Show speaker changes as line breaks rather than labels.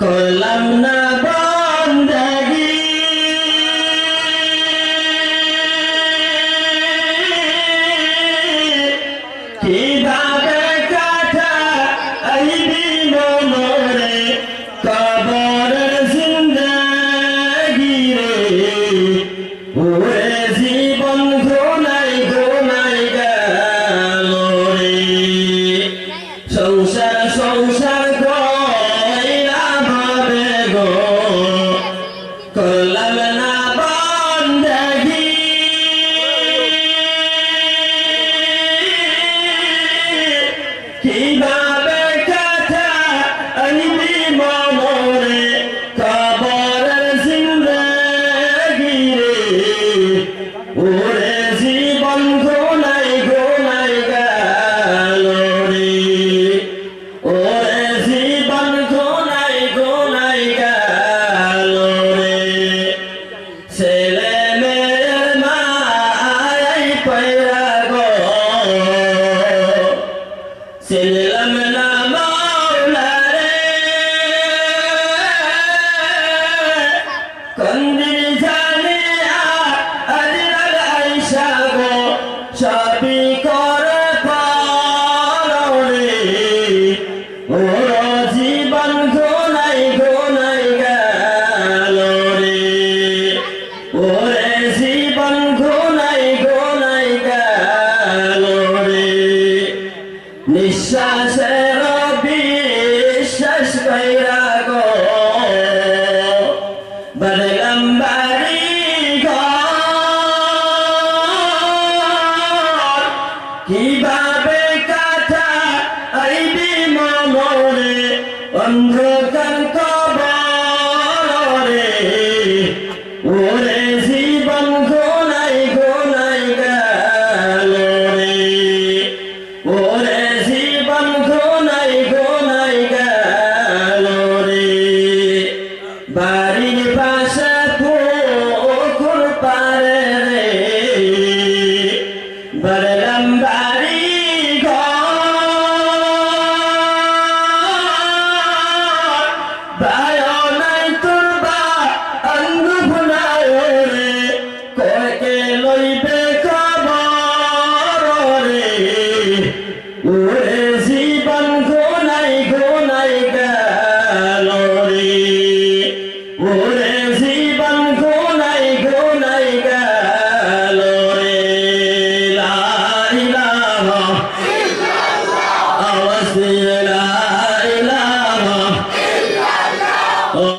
করলাম না বন্দাগি কীভাবে কাটা আইবি মনরে কবরের জিন্দাগি রে ওরে জীবন ঘোনাই ঘোনাই গেল রে। সংসার সংসার কীভাবে কাটা আইবি মনরে অন্ধকার কবরে ওরে জীবন ঘোনাই ঘোনাই গেল রে ওরে বাড়ির বা